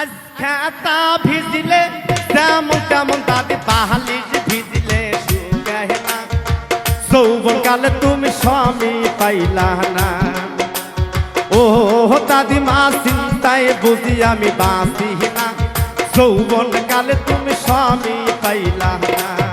আজ ভিজিলে, যেমন তেমন তাতে পাহালি ভিজিলে না। যৌবন কালে তুমি স্বামী পাইলা না। ও দাদি মা চিন্তায় বুঝি আমি বাঁচি না। সৌবন কালে তুমি স্বামী পাইলা না।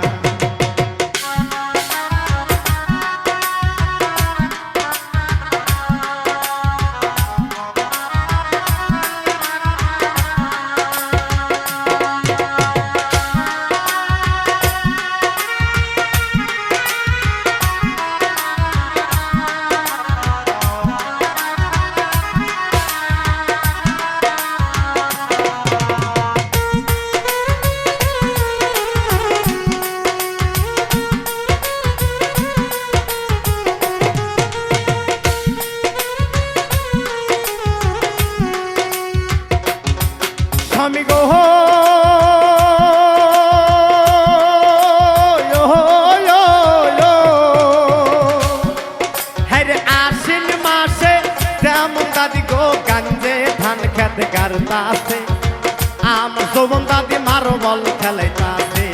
আমার শোভন দাদি মারো বল খেলাইতাছে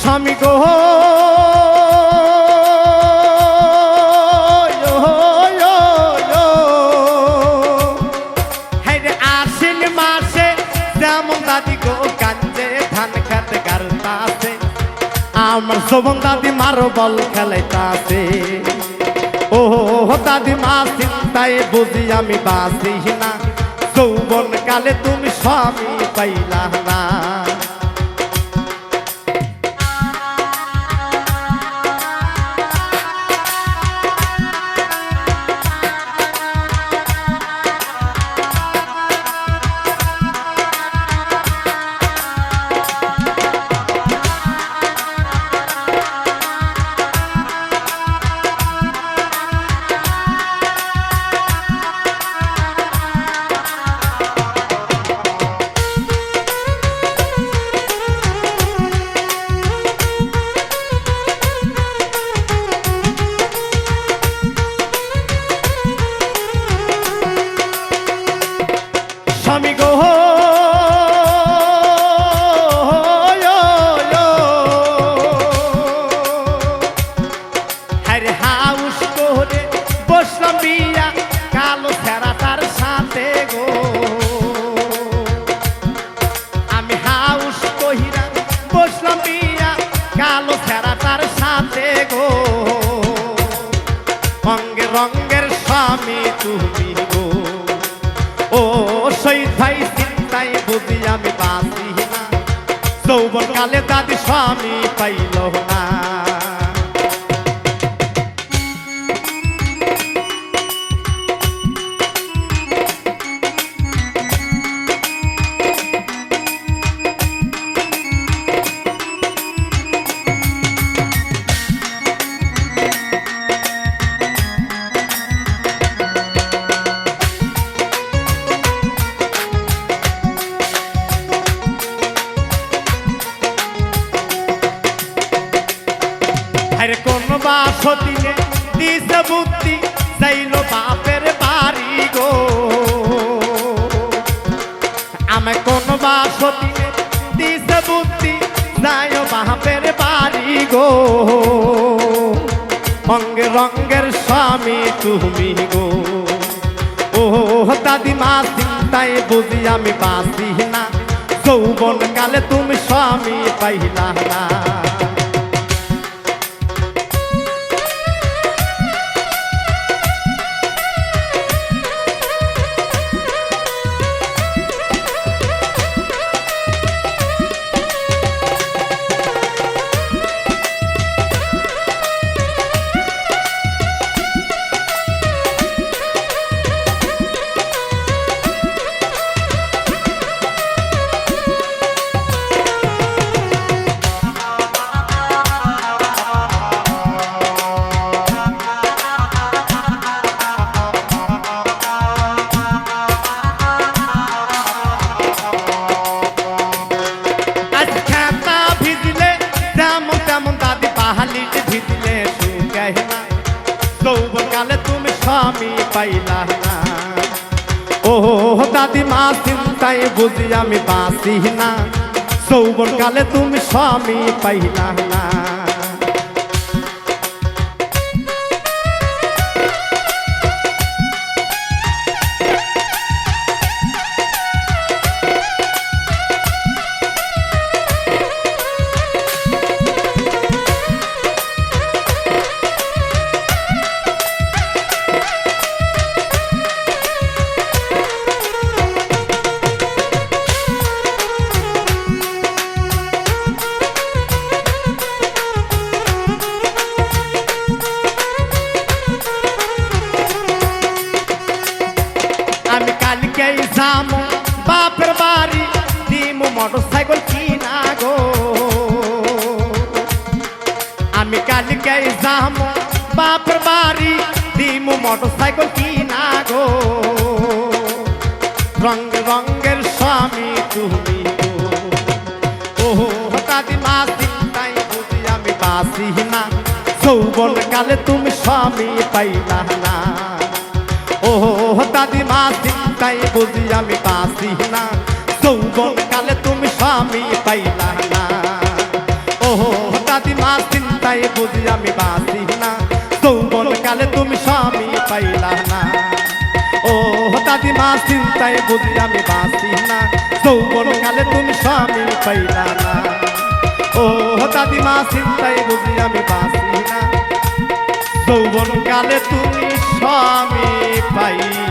স্বামী গো আশ্বিন মাসে যেমন দাদি গো কান্দে ধান খাতে গারতাছে আমার শোভন দাদি মারো বল খেলাইতাছে ও দাদি মা চিন্তায় বুঝি আমি বাঁচি না যৌবন কালে তুমি স্বামী পাইলা না। তুমি গো। দাদি স্বামী পাইল না। কোন বাসতিনে দিছে বুদ্ধি যাইল বাপের বাড়ি গো। আমি কোন বাসতিনে দিছে বুদ্ধি যাইও বাপের বাড়ি গো। অঙ্গে রঙ্গের স্বামী তুমি গো। ও দাদিমা, চিন্তায় বুঝি আমি বাঁচি না। যৌবন কালে তুমি স্বামী পাইলা না। যৌবনকালে তুমি স্বামী পাইলা না। ও দাদিমা চিন্তায় বুঝি আমি বাঁচি না। যৌবন তুমি স্বামী পাইলা না। আমি কালকে যাম, বাপের বাড়ি দিম মোটর সাইকেল কিনা গো। আমি কালকে যাম, বাপের বাড়ি দিম মোটর সাইকেল কিনা গো। রঙ রঙের স্বামী তুমি গো ওহো দাদিমা চিন্তাই বুঝি আমি বাসি না। যৌবন কালে তুমি স্বামী পাইলা না। ওহো দাদিমা চিন্তাই বুঝি আমি বাসি না যৌবন কালে তুমি স্বামী পাইলা না ওহো দাদিমা চিন্তাই বুঝি আমি বাসি না যৌবন কালে তুমি স্বামী পাইলা না ও দাদিমা চিন্তায় বুঝি আমি বাঁচি না যৌবন কালে তুমি স্বামী পাইলা না ও দাদিমা চিন্তায় বুঝি আমি বাঁচি যৌবন কালে তুমি স্বামী পাইলা।